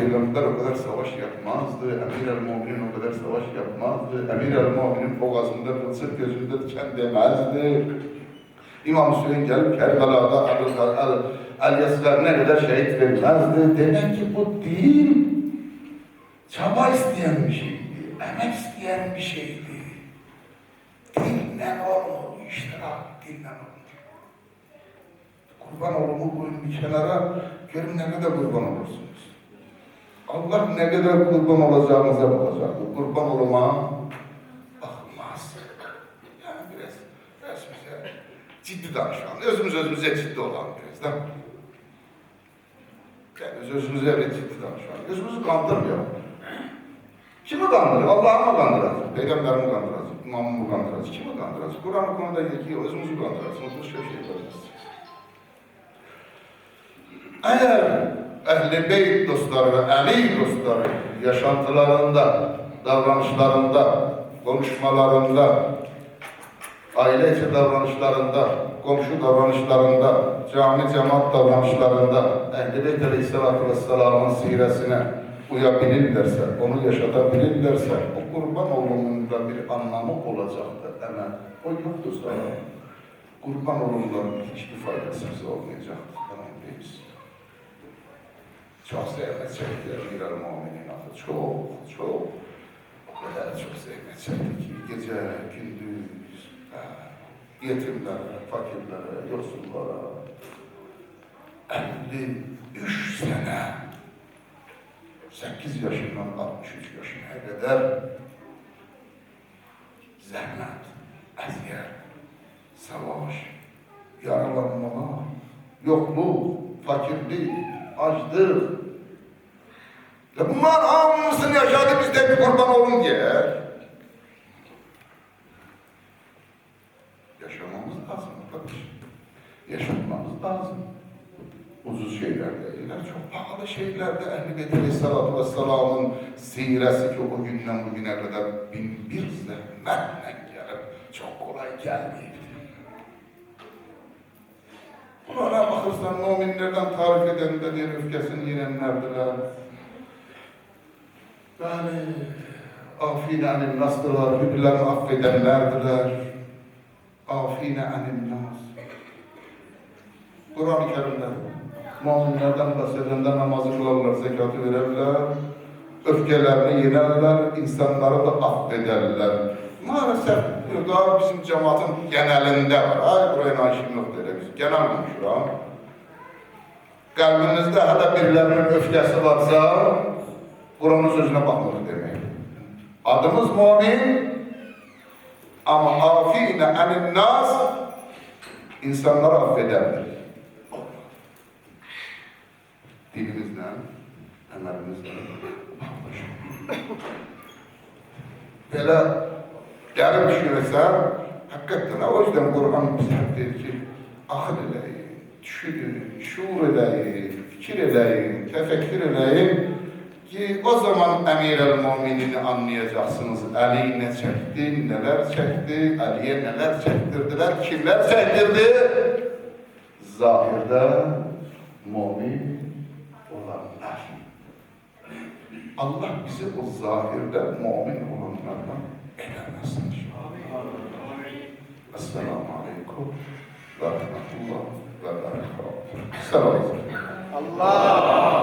Peygamber o kadar savaş yapmazdı. Emir el-Mu'minin o kadar savaş yapmazdı. Emir el-Mu'minin boğazında kılsık gözünde diken demezdi. İmam Hüseyin gelip Kerbela'da el, el, el Yasgar'ına kadar şehit vermezdi. Demek ki bu din çaba isteyen bir şeydi. Emek isteyen bir şeydi. Dinle olur, iştirak dinle olur. Kurban olumu koyun bir kenara, görün ne kadar kurban olursunuz. Allah ne kadar kurban olacağınıza bakacak. Kurban oluma bakmaz. Yani biraz, bize ciddi danışalım. Özümüz özümüze ciddi olalım biraz da. Yani öz özümüze evet ciddi danışalım. Özümüzü kandırmayalım. Kimi kandırır? Allah'ı mı kandıracak? Peygamberimi mi kandıracak? İmamımı mı kandıracak? Kimi kandıracak? Kur'an-ı konuda ki özümüzü kandıracak. Başka bir şey yapacağız. Eğer Ehl-i Beyt dostları ve Ali dostları yaşantılarında, davranışlarında, konuşmalarında, aile davranışlarında, komşu davranışlarında, cami cemaat davranışlarında Ehl-i Beyt Aleyhisselatü Vesselam'ın siresine uyabilirlerse, onu yaşatabilirlerse o kurban olumunda bir anlamı olacaktır. Ama o yoktu sonra. Kurban olumların hiçbir faydası bize olmayacaktır. Tamam değil Çok zahmet çekti Emir Muminin adı. Çok, çok. Kadar çok zahmet çekti ki gece, gündüz, yetimlere, fakirlere, yoksullara 53 sene 8 yaşından 63 yaşına kadar zahmet, eziyet, savaş, yaralanma, yokluk, fakirlik, açlık. Ya bunlar hamısını yaşadı biz de bir kurban olun diye. Yaşamamız lazım arkadaş. Yaşatmamız lazım. Ucuz şeyler değiller, çok pahalı şeyler de Ehl-i Beyt Aleyhisselatü Vesselam'ın siresi ki o günden bugüne kadar bin bir zahmetle gelip çok kolay gelmeydi. Bakırsan müminlerden tarif eden de bir öfkesini yenenlerdiler. Yani afine anil nastılar, birbirlerini affedenlerdiler. Afine anil nas. Kur'an-ı Kerim'de müminlerden bahsedende namazı kılarlar, zekatı verirler, öfkelerini yenerler, insanları da affederler. Maalesef daha bizim cemaatin genelinde var. Ay buraya naşim yok dedi biz. Genel konuşuram. Kalbinizde hala birilerinin öfkesi varsa Kur'an'ın sözüne bakmalı demeyin. Adımız mümin ama afine anin nas insanları affederdir. Dilimizle, emelimizle Böyle yarım düşünürsen, hakikaten o yüzden Kur'an bize hep der ki, akıl düşünün, şuur eleyin, fikir eleyin, tefekkür eleyin ki o zaman emir el muminini anlayacaksınız. Ali ne çekti, neler çekti, Ali'ye neler çektirdiler, kimler çektirdi? Zahirde mumin olanlar. Allah bizi o zahirde mumin olanlardan eylemesin. Esselamu Aleyküm ve Rahmetullah ve Berekatuhu. Selamun Aleyküm. Allahümme